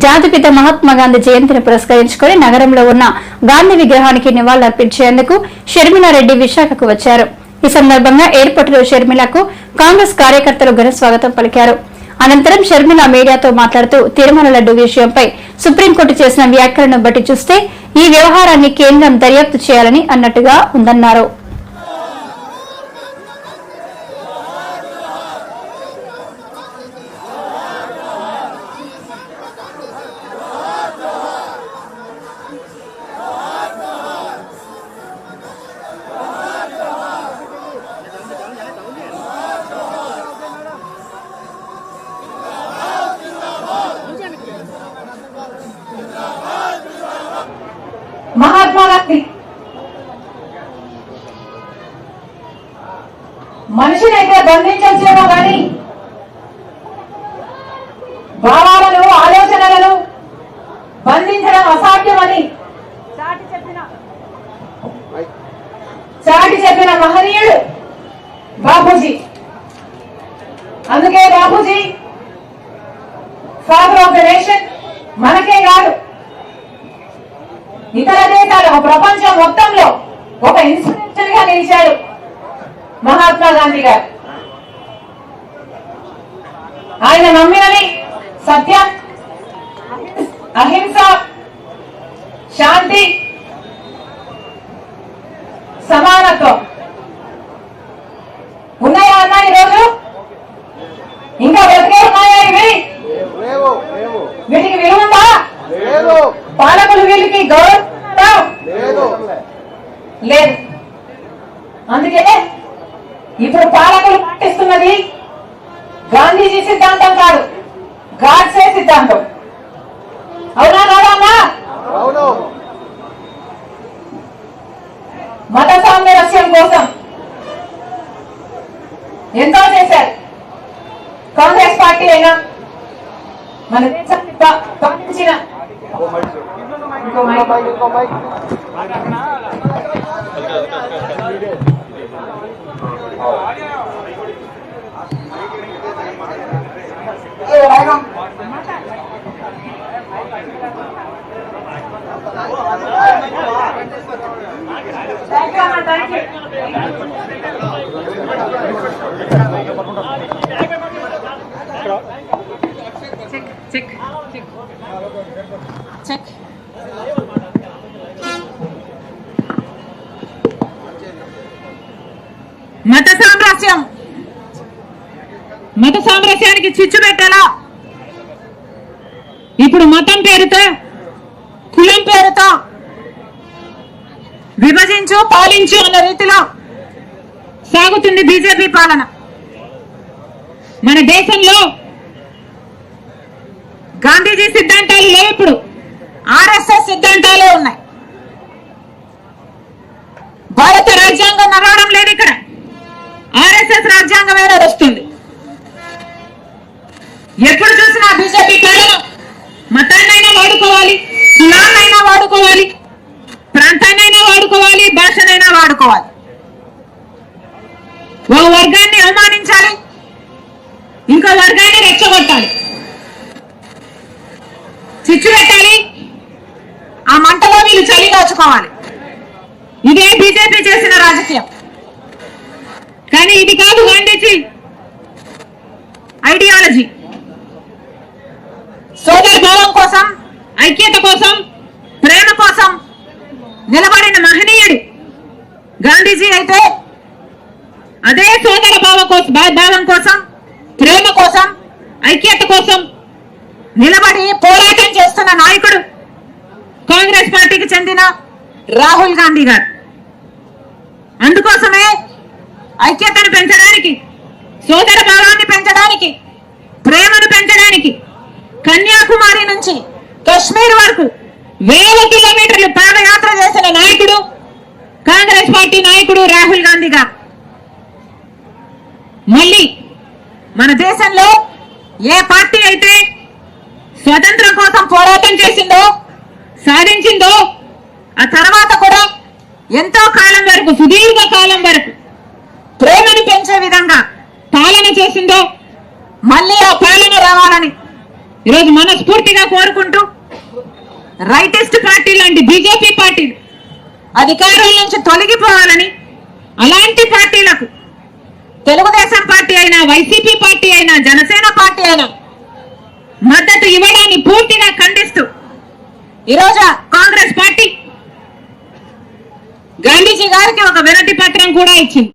జాతిపిత మహాత్మా గాంధీ జయంతిని పురస్కరించుకుని నగరంలో ఉన్న గాంధీ విగ్రహానికి నివాళులర్పించేందుకు షర్మిలారెడ్డి విశాఖకు వచ్చారు. ఈ సందర్భంగా ఎయిర్పోర్టులో షర్మిలకు కాంగ్రెస్ కార్యకర్తలు ఘన స్వాగతం పలికారు. అనంతరం షర్మిల మీడియాతో మాట్లాడుతూ తిరుమల లడ్డు విషయంపై సుప్రీంకోర్టు చేసిన వ్యాఖ్యలను బట్టి చూస్తే ఈ వ్యవహారాన్ని కేంద్రం దర్యాప్తు చేయాలని అన్నట్టుగా ఉందన్నారు. మహాత్మా గాంధీ మనిషినైతే బంధించవచ్చేమో కానీ భావాలను ఆలోచనలను బంధించడం అసాధ్యమని చాటి చెప్పిన చాటి చెప్పిన మహనీయుడు బాపూజీ. అందుకే Bapuji father of the nation మనకే కాదు. ఇతర దేశాలు ప్రపంచం మొత్తంలో ఒక ఇన్స్పిరేషన్గా నిలిచాడు మహాత్మా గాంధీ గారు. ఆయన నమ్మినది సత్యం అహింస శాంతి సమానత్వం. ఉన్నాయా అన్నా ఈరోజు? ఇంకా బ్రతికే ఉన్నాయా ఇవి? వీటికి విలువ ఉందా? లేదు పాలకులు వీళ్ళకి గౌరవం? లేదు. అందుకే ఇప్పుడు పాలకులు పాటిస్తున్నది గాంధీజీ సిద్ధాంతం కాదు గాడ్సే సిద్ధాంతం. అవునా కాదా అమ్మా? అవును. మత సామరస్యం కోసం ఎంతో చేశారు. కాంగ్రెస్ పార్టీ అయినా మన ఇంకో మైక్. మైక్, ఇంకో మైక్. Thank you, అమ్మా, thank you. మత సామ్రాజ్యం. మత సామ్రాజ్యానికి చిచ్చు పెట్టాలా? ఇప్పుడు మతం పేరుతో కులం పేరుతో విభజించు పాలించు అన్న రీతిలో సాగుతుంది బీజేపీ పాలన. మన దేశంలో గాంధీజీ సిద్ధాంతాలు లేవు ఇప్పుడు. ఆర్ఎస్ఎస్ సిద్ధాంతాలే ఉన్నాయి. రాజ్యాంగం రాజ్యాంగమే వస్తుంది. ఎప్పుడు చూసినా బీజేపీ పాలన మతాన్నైనా వాడుకోవాలి కులాన్నైనా వాడుకోవాలి ప్రాంతాన్నైనా వాడుకోవాలి భాషనైనా వాడుకోవాలి. ఓ వర్గాన్ని అవమానించాలి ఇంకో వర్గాన్ని రెచ్చగొట్టాలి. చిచ్చు పెట్టాలి ఆ మంటలో వీళ్ళు చలి దాచుకోవాలి ఇదే బీజేపీ చేసిన రాజకీయం. కానీ ఇది కాదు గాంధీజీ. ఐడియాలజీ సోదర భావం కోసం ఐక్యత కోసం ప్రేమ కోసం నిలబడిన మహనీయుడు గాంధీజీ అయితే అదే సోదర భావ కోసం భావం కోసం ప్రేమ కోసం ఐక్యత కోసం నిలబడి పోరాటం చేస్తున్న నాయకుడు కాంగ్రెస్ పార్టీకి చెందిన రాహుల్ గాంధీ గారు. అందుకోసమే ఐక్యతను పెంచడానికి సోదర భావాన్ని పెంచడానికి ప్రేమను పెంచడానికి కన్యాకుమారి నుంచి కశ్మీర్ వరకు వేల కిలోమీటర్లు పాదయాత్ర చేసిన నాయకుడు కాంగ్రెస్ పార్టీ నాయకుడు రాహుల్ గాంధీ గారు మళ్ళీ మన దేశంలో ఏ పార్టీ అయితే స్వతంత్రం కోసం పోరాటం చేసిందో సాధించిందో ఆ తర్వాత కూడా ఎంతో కాలం వరకు సుదీర్ఘ కాలం వరకు ప్రేమను పెంచే విధంగా పాలన చేసిందో మళ్ళీ ఆ పాలన రావాలని ఈరోజు మనస్ఫూర్తిగా కోరుకుంటూ రైటిస్ట్ పార్టీ లాంటి బీజేపీ పార్టీ అధికారం నుంచి తొలగిపోవాలని అలాంటి పార్టీలకు తెలుగుదేశం పార్టీ అయినా వైసీపీ పార్టీ అయినా జనసేన పార్టీ అయినా మద్దతు ఇవ్వడాన్ని పూర్తిగా ఖండిస్తూ ఈరోజు కాంగ్రెస్ పార్టీ గాంధీజీ గారికి ఒక వినతి పత్రం కూడా ఇచ్చింది.